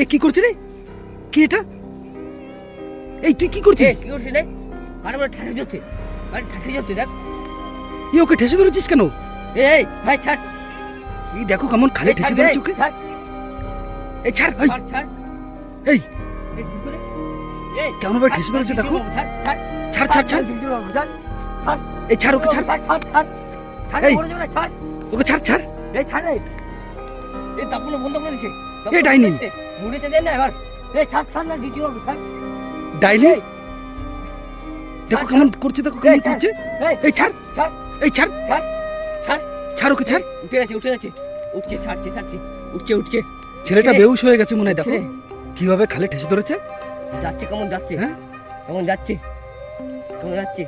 এ কি করছিস রে? কি এটা? এই তুই কি করছিস? কি করছিস রে? আরে ঠাসে যাচ্ছে আরে ঠাসে যাচ্ছে দেখ। এই ওকে ঠেসে ধরেছিস কেন? এই ভাই ছাড়। এই দেখো কেমন খালে ঠেসে ধরেছে ওকে। এই ছাড় ছাড়। এই? কেমন ছাড়, ঠেসে ধরেছে দেখো। ছাড়, ছাড়, ছাড় এই ছাড় ওকে ছাড়। এই। ওকে ছাড় ছাড়। এই, ছাড় এই, দাপুনো বন্ধ করে দিছে। এই, ডাইনি। মুড়িতে দেন না এবার। না, ডাইনি? দেখো কেমন করছে দেখো কেমন করছে। এই, ছাড়। ছাড়, এই ছাড়। ছাড়, ছাড়। ছাড় ওকে ছাড়। উঠে গেছে উঠে গেছে। উঠছে ছাড়ছে ছাড়ছে। উঠছে উঠছে। ছেলেটা বেহুশ হয়ে গেছে মনে হয় দেখো। কীভাবে খালে ঠেসে ধরেছে? যাচ্ছে কেমন যাচ্ছে? হ্যাঁ? কেমন যাচ্ছে? কেমন যাচ্ছে?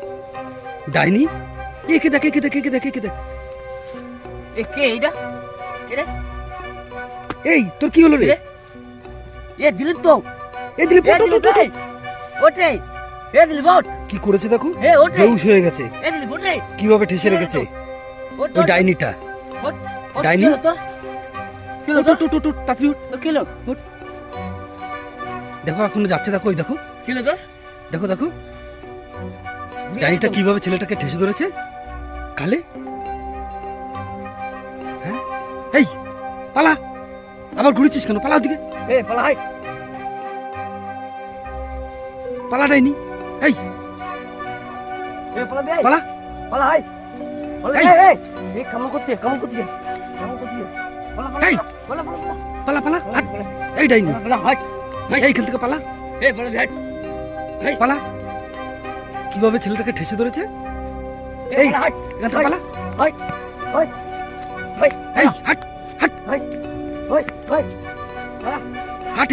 ডাইনি? একে দেখে একে দেখ একে দেখে একে দেখ। এ কে এইটা? এই তোর কি হলো রে? এ দিলীপ তো। এ দিলি এ দিলীপ ওঠে ওঠে এ দিলীপ ওঠ। কি করেছে দেখো? এ ওঠে। বেহুশ হয়ে গেছে। এ দিলীপ ওঠে। কীভাবে ঠেসে রেখেছে? ওই ডাইনিটা। ডাইনি? কি হলো তোর? কি হলো উঠ, তোর? উঠ, উঠ, উঠ, তাড়াতাড়ি উঠ। তোর কি হলো? উঠ। দেখো এখনও যাচ্ছে দেখো ওই দেখো। কি হলো দেখো দেখো। ডাইনিটা? কীভাবে ছেলেটাকে ঠেসে ধরেছে? কালে? হ্যাঁ? এই পালা। আবার ঘুরেছিস কেন? পালা ওদিকে। এ পালা হাই। পালা ডাইনি। এই। এ পালা বে পালা। পালা হাই। পালা এই। এই এই এই। কেমন করছে কেমন করছে কেমন করছে পালা পালা। পালা। এই ডাইনি। হাই। কীভাবে ছেলেটাকে ঠেসে ধরেছে? এই, পালা হাই। পালা। হাই হাই হাই। এই হাট হাট। হাই। হাট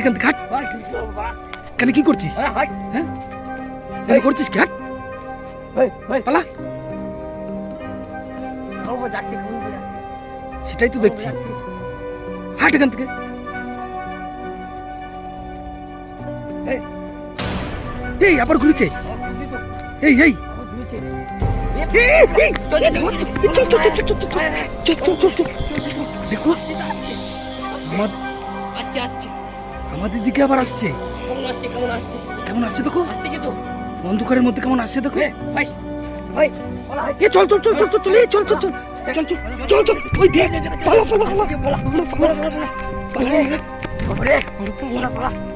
সেটাই তো দেখছি হাট এখান থেকে এই আবার ঘুরেছে এই এই দেখো আমার আসছে আসছে আমাদের দিকে আবার আসছে কেমন আসছে কেমন আসছে কেমন আসছে দেখো আসছে কিন্তু অন্ধকারের মধ্যে কেমন আসছে দেখো ভাই ভাই পালা এ চল চল চল চল চল চল চল চল চল চল চল চল চল ওই দেখ পালা পালা পালা পালা পালা পালা পালা বাবারে পালা পালা